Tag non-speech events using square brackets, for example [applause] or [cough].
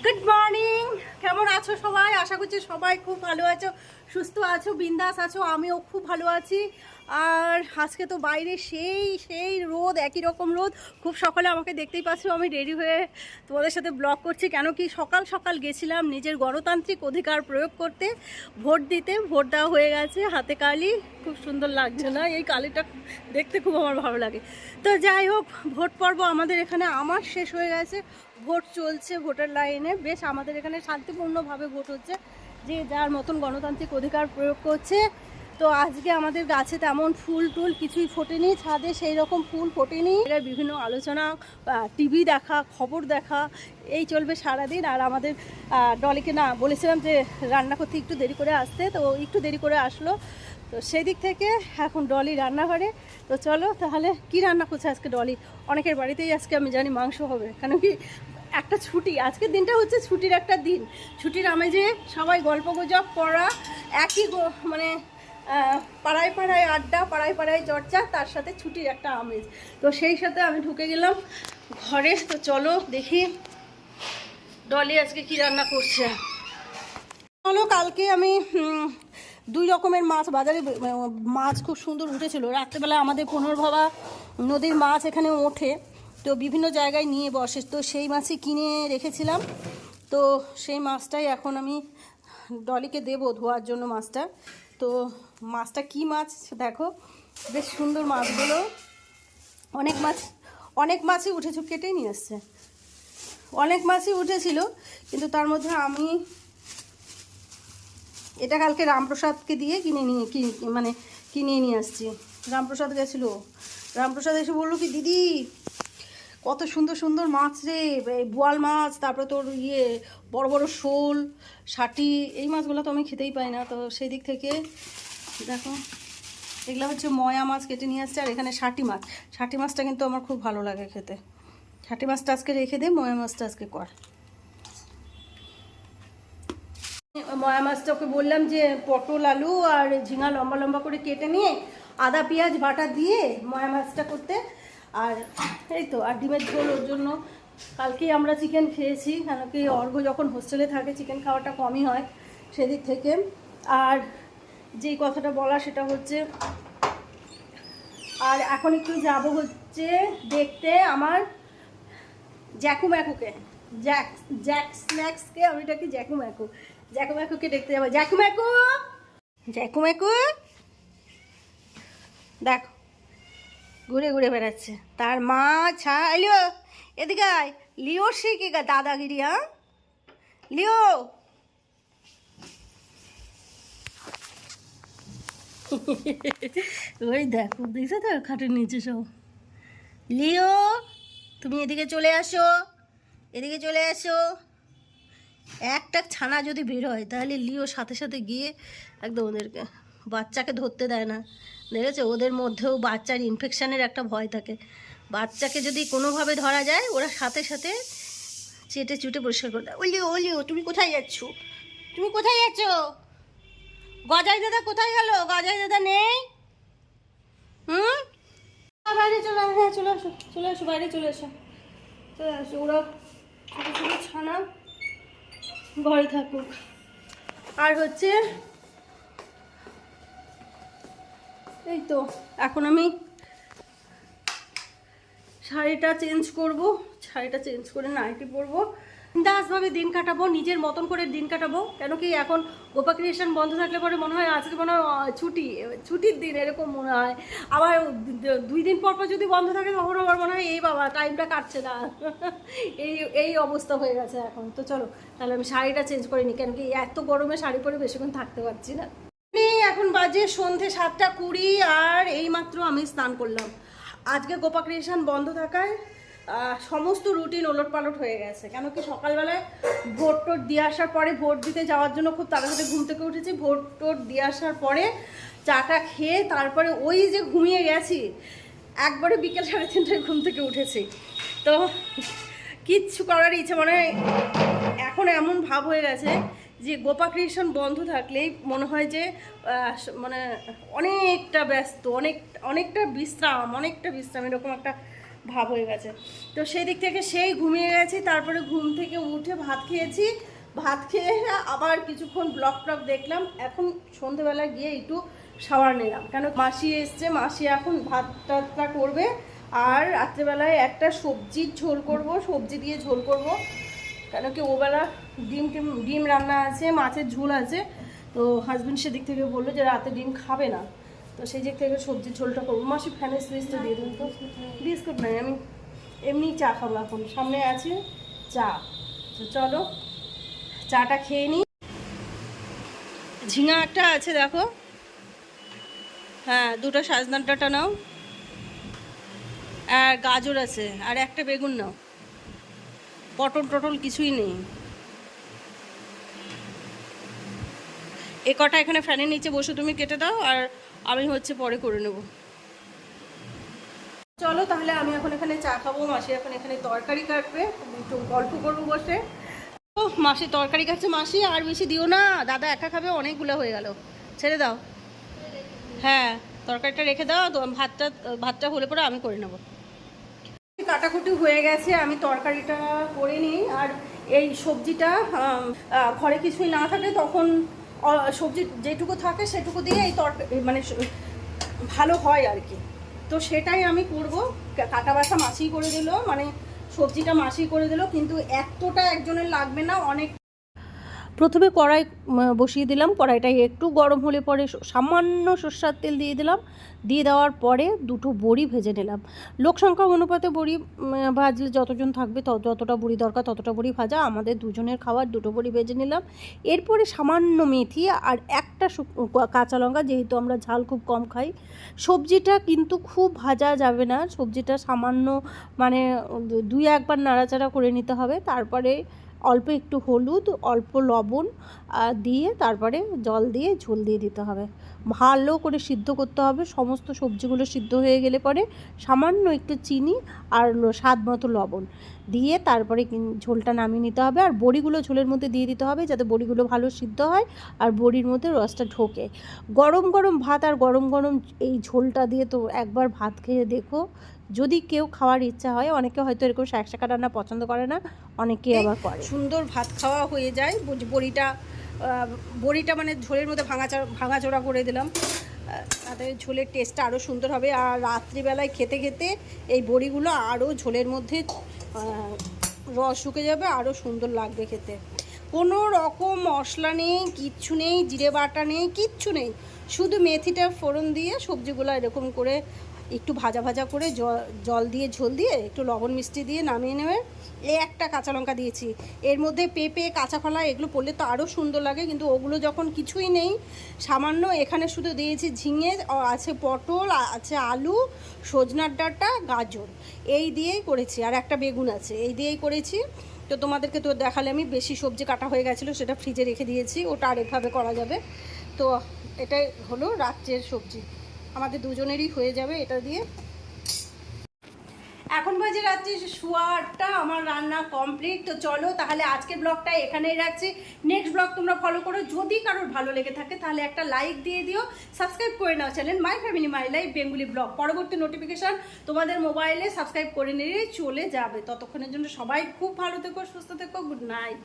Good morning কেমন আছো সবাই? আশা করছি সবাই খুব ভালো আছো, সুস্থ আছো, বিন্দাস আছো, আমিও খুব ভালো আছি। আর আজকে তো বাইরে সেই সেই রোদ, একই রকম রোদ। খুব সকালে আমাকে দেখতেই পাচ্ছ, আমি রেডি হয়ে তোমাদের সাথে ব্লগ করছি। কেন কি সকাল সকাল গেছিলাম নিজের গণতান্ত্রিক অধিকার প্রয়োগ করতে, ভোট দিতে, ভোট দেওয়া হয়ে গেছে হাতে কালি। খুব সুন্দর লাগছে না? এই কালিটা দেখতে খুব আমার ভালো লাগে। তো যাই হোক, ভোট পর্ব আমাদের এখানে আমার শেষ হয়ে গেছে। ভোট চলছে ভোটার লাইনে। বেশ আমাদের এখানে শান্তিপূর্ণভাবে ভোট হচ্ছে, যে যার মতন গণতান্ত্রিক অধিকার প্রয়োগ করছে। তো আজকে আমাদের গাছে তেমন ফুল টুল কিছুই ফোটেনি, ছাদে সেই রকম ফুল ফোটেনি। এরা বিভিন্ন আলোচনা টিভি দেখা, খবর দেখা, এই চলবে সারাদিন। আর আমাদের ডলিকে না বলেছিলাম যে রান্না করতে একটু দেরি করে আসতে, তো একটু দেরি করে আসলো। তো সেই দিক থেকে এখন ডলি রান্নাঘরে। তো চলো তাহলে কি রান্না করছে আজকে ডলি? অনেকের বাড়িতেই আজকে আমি জানি মাংস হবে। কেন কি একটা ছুটি। আজকের দিনটা হচ্ছে ছুটির একটা দিন। ছুটির আমেজে সবাই গল্প গুজব করা, একই মানে পাড়ায় পাড়ায় আড্ডা, পাড়ায় পাড়ায় চর্চা, তার সাথে ছুটির একটা আমেজ। তো সেই সাথে আমি ঢুকে গেলাম ঘরে। তো চলো দেখি ডলি আজকে কি রান্না করছে। চলো কালকে আমি দুই রকমের মাছ বাজারে মাছ খুব সুন্দর উঠেছিল। রাত্রেবেলা আমাদের পুনর্ভবা নদীর মাছ এখানে ওঠে। তো বিভিন্ন জায়গায় নিয়ে বসে। তো সেই মাছই কিনে রেখেছিলাম। তো সেই মাছটাই এখন আমি ডলিকে দেবো ধোয়ার জন্য মাছটা। তো মাছটা কি মাছ দেখো, বেশ সুন্দর মাছগুলো। অনেক মাছ, অনেক মাছই উঠেছে, কেটেই নিয়ে আসছে। অনেক মাছই উঠেছিল, কিন্তু তার মধ্যে আমি এটা কালকে রামপ্রসাদকে দিয়ে কিনে নিয়ে মানে কিনে নিয়ে আসছি। রামপ্রসাদ গেছিল। রামপ্রসাদ এসে বলল কি, দিদি কত সুন্দর সুন্দর মাছ রে, এই বোয়াল মাছ, তারপরে তোর ইয়ে বড় বড় শোল ষাটি এই মাছগুলো তো আমি খেতেই পাই না। তো সেই দিক থেকে দেখো, এগুলো হচ্ছে ময়া মাছ কেটে নিয়ে আসছে, আর এখানে ষাটি মাছ। ষাটি মাছটা কিন্তু আমার খুব ভালো লাগে খেতে। ষাটি মাছটা আজকে রেখে দে, ময়া মাছটা আজকে কর। ময়া মাছটা ওকে বললাম যে, পটল, আলু আর ঝিঙা লম্বা লম্বা করে কেটে নিয়ে আদা, পেঁয়াজ, বাটা দিয়ে ময়া মাছটা করতে আর এই তো, আর ডিমের ঝোল ওর জন্য। কালকেই আমরা চিকেন খেয়েছি, কেন কি অর্ঘ যখন হোস্টেলে থাকে চিকেন খাওয়াটা কমই হয় সেদিক থেকে। আর যেই কথাটা বলা সেটা হচ্ছে, আর এখন একটু যাব হচ্ছে দেখতে আমার জ্যাকু ম্যাকুকে। জ্যাক জ্যাক স্ন্যাক্সকে, আমি এটাকে জ্যাকু ম্যাকু? জ্যাকু ম্যাকুকে দেখতে যাব। জ্যাকু ম্যাকু! জ্যাকু ম্যাকু! দেখো ঘুরে ঘুরে বেড়াচ্ছে। তার মা ছা লিও, এদিকে আয়। লিও শিখে গা, দাদাগিরি হ্যাঁ? লিও! ওই দেখো, দেখছ তো খাটের নিচে সব? লিও, তুমি এদিকে চলে আসো। এদিকে চলে আসো। একটা ছানা যদি বের হয়, তাহলে লিও সাথে সাথে গিয়ে একদম ওদেরকে বাচ্চাকে ধরতে দেয় না। দেখেছ ওদের মধ্যেও বাচ্চার ইনফেকশানের একটা ভয় থাকে। বাচ্চাকে যদি কোনোভাবে ধরা যায়, ওরা সাথে সাথে চেটে চুটে পরিষ্কার করে দেয়। ওলিও ওলিও তুমি কোথায় যাচ্ছ? তুমি কোথায় যাচ্ছ? গজাই দাদা কোথায় গেল? গজাই দাদা নেই? হুম? বাইরে চলে আসো হ্যাঁ চলে আসো চলে আসো, বাইরে চলে আসো। চলে আসো, ওরা ছোটো ছোটো ছানা। ঘরে থাকুক। আর হচ্ছে এই তো, এখন আমি শাড়িটা চেঞ্জ করব, শাড়িটা চেঞ্জ করে নাইটি পরবো। দাসভাবে দিন কাটাবো, নিজের মতন করে দিন কাটাবো কেন কি এখন গোপা ক্রিয়েশন বন্ধ থাকলে পরে মনে হয় আজকে মনে হয় ছুটি, ছুটির দিন এরকম মনে হয়। আবার দুই দিন পর পর যদি বন্ধ থাকে, তখন আবার মনে হয় এই বাবা টাইমটা কাটছে না। [laughs] এই এই অবস্থা হয়ে গেছে এখন। তো চলো, তাহলে আমি শাড়িটা চেঞ্জ করে নিই কেন কি এত গরমে শাড়ি পরে বেশিক্ষণ থাকতে পারছি না। বাজে সন্ধে সাতটা কুড়ি আর এইমাত্র আমি স্নান করলাম। আজকে গোপা ক্রিয়েশন বন্ধ থাকায় সমস্ত রুটিন ওলট পালট হয়ে গেছে। কেন কি সকালবেলায় ভোট টোট দিয়ে আসার পরে ভোট দিতে যাওয়ার জন্য খুব তাড়াতাড়ি ঘুম থেকে উঠেছি। ভোট টোট দিয়ে আসার পরে চাটা খেয়ে তারপরে ওই যে ঘুমিয়ে গেছি, একবারে বিকেল সাড়ে তিনটায় ঘুম থেকে উঠেছি। তো কিচ্ছু করার ইচ্ছে মানে এখন এমন ভাব হয়ে গেছে যে গোপা ক্রিয়েশন বন্ধ থাকলেই মনে হয় যে মানে অনেকটা ব্যস্ত, অনেক, অনেকটা বিশ্রাম অনেকটা বিশ্রাম, এরকম একটা ভাব হয়ে গেছে। তো সেই দিক থেকে সেই ঘুমিয়ে গেছি, তারপরে ঘুম থেকে উঠে ভাত খেয়েছি। ভাত খেয়ে আবার কিছুক্ষণ ব্লক টক দেখলাম, এখন সন্ধেবেলা গিয়ে একটু শাওয়ার নিলাম। কেন মাসি এসছে, মাসি এখন ভাত টাতটা করবে, আর রাত্রেবেলায় একটা সবজির ঝোল করব, সবজি দিয়ে ঝোল করব। কেন কি ওবেলা ডিম টিম, ডিম রান্না আছে, মাছের ঝোল আছে, তো হাজবেন্ড সেদিক থেকে বলল যে রাতে ডিম খাবে না। তো সেই দিক থেকে সবজির ঝোলটা করব। মাসি ফ্যানের সুইচটা দিয়ে দেবো তো। বিস্কুট নাই, আমি এমনি চা খাব এখন। সামনে আছে চা। তো চলো, চাটা খেয়ে নিই ঝিঙা একটা আছে, দেখো। হ্যাঁ দুটো সাজনার ডাটা নাও। আর গাজর আছে, আর একটা বেগুন নাও। পটল টটল কিছুই নেই। এ কটা এখানে ফ্যানের নিচে বসে তুমি কেটে দাও আর আমি হচ্ছে পরে করে নেব। চলো তাহলে আমি এখন এখানে চা খাব, মাসি এখন এখানে তরকারি কাটবে একটু গল্প করব বসে। ও, মাসি তরকারি কাটছে, মাসি আর বেশি দিও না, দাদা একা খাবে, অনেকগুলো হয়ে গেল। ছেড়ে দাও। হ্যাঁ তরকারিটা রেখে দাও ভাতটা ভাতটা হলে পরে আমি করে নেব। কাটাকুটি হয়ে গেছে, আমি তরকারিটা করে নিই। আর এই সবজিটা ঘরে কিছুই না থাকে তখন সবজি যেটুকু থাকে সেটুকু দিয়ে এই তরকারি মানে ভালো হয় আর কি। তো সেটাই আমি করব। কাটা বাসা মাসি করে দিল মানে সবজিটা মাসি করে দিল, কিন্তু এতটা একজনের লাগবে না, অনেক প্রথমে কড়াই বসিয়ে দিলাম। কড়াইটা একটু গরম হলে পরে সামান্য সর্ষার তেল দিয়ে দিলাম। দিয়ে দেওয়ার পরে দুটো বড়ি ভেজে নিলাম। লোক সংখ্যা অনুপাতে বড়ি ভাজলে যতজন থাকবে যতটা বড়ি দরকার ততটা বড়ি ভাজা। আমাদের দুজনের খাবার দুটো বড়ি ভেজে নিলাম। এরপরে সামান্য মেথি আর একটা কাঁচা লঙ্কা, যেহেতু আমরা ঝাল খুব কম খাই। সবজিটা কিন্তু খুব ভাজা যাবে না। সবজিটা সামান্য মানে দুই একবার নাড়াচাড়া করে নিতে হবে। তারপরে অল্প একটু হলুদ অল্প লবণ দিয়ে তারপরে জল দিয়ে ঝোল দিয়ে দিতে হবে। ভালো করে সিদ্ধ করতে হবে। সমস্ত সবজিগুলো সিদ্ধ হয়ে গেলে পরে সামান্য একটু চিনি আর স্বাদ মতো লবণ দিয়ে তারপরে ঝোলটা নামিয়ে নিতে হবে। আর বড়িগুলো ঝোলের মধ্যে দিয়ে দিতে হবে যাতে বড়িগুলো ভালো সিদ্ধ হয় আর বড়ির মধ্যে রসটা ঢোকে। গরম গরম ভাত আর গরম গরম এই ঝোলটা দিয়ে তো একবার ভাত খেয়ে দেখো। যদি কেউ খাওয়ার ইচ্ছা হয় অনেকে হয়তো এরকম শাক শাকা রান্না পছন্দ করে না অনেকে আবার করে। সুন্দর ভাত খাওয়া হয়ে যায়। বড়িটা বড়িটা মানে ঝোলের মধ্যে ভাঙাচা ভাঙাচোরা করে দিলাম। তাতে ঝোলের টেস্টটা আরও সুন্দর হবে। আর রাত্রিবেলায় খেতে খেতে এই বড়িগুলো আরও ঝোলের মধ্যে রস শুকে যাবে আরও সুন্দর লাগবে খেতে। কোনো রকম মশলা নেই, কিচ্ছু নেই, জিরে বাটা নেই, কিচ্ছু নেই। শুধু মেথিটা ফোড়ন দিয়ে সবজিগুলো এরকম করে একটু ভাজা ভাজা করে জল দিয়ে, ঝোল দিয়ে, একটু লবণ মিষ্টি দিয়ে নামিয়ে নেবে এই একটা কাঁচা লঙ্কা দিয়েছি। এর মধ্যে পেঁপে, কাঁচা কলা এগুলো পড়লে তো আরও সুন্দর লাগে, কিন্তু ওগুলো যখন কিছুই নেই, সামান্য এখানে শুধু দিয়েছি ঝিঙে আছে পটল আছে আলু, সজনার ডাঁটা, গাজর। এই দিয়েই করেছি, আর একটা বেগুন আছে। এই দিয়েই করেছি। তো তোমাদেরকে তো দেখালে আমি, বেশি সবজি কাটা হয়ে গেছিল, সেটা ফ্রিজে রেখে দিয়েছি, ওটা আরেকভাবে করা যাবে। তো এটাই হলো রাত্রের সবজি। আমাদের দুজনেরই হয়ে যাবে এটা দিয়ে। এখন বাজে রাত্রি আটটা, আমার রান্না কমপ্লিট তো চলো তাহলে আজকের ব্লগটা এখানেই রাখছি। নেক্সট ব্লগ তোমরা ফলো করো। যদি কারোর ভালো লেগে থাকে তাহলে একটা লাইক দিয়ে দিও। সাবস্ক্রাইব করে নাও channel my family my life Bengali blog পরবর্তী নোটিফিকেশান তোমাদের মোবাইলে সাবস্ক্রাইব করে নিলেই চলে যাবে। ততক্ষণের জন্য সবাই খুব ভালো থেকো, সুস্থ থেকো গুড নাইট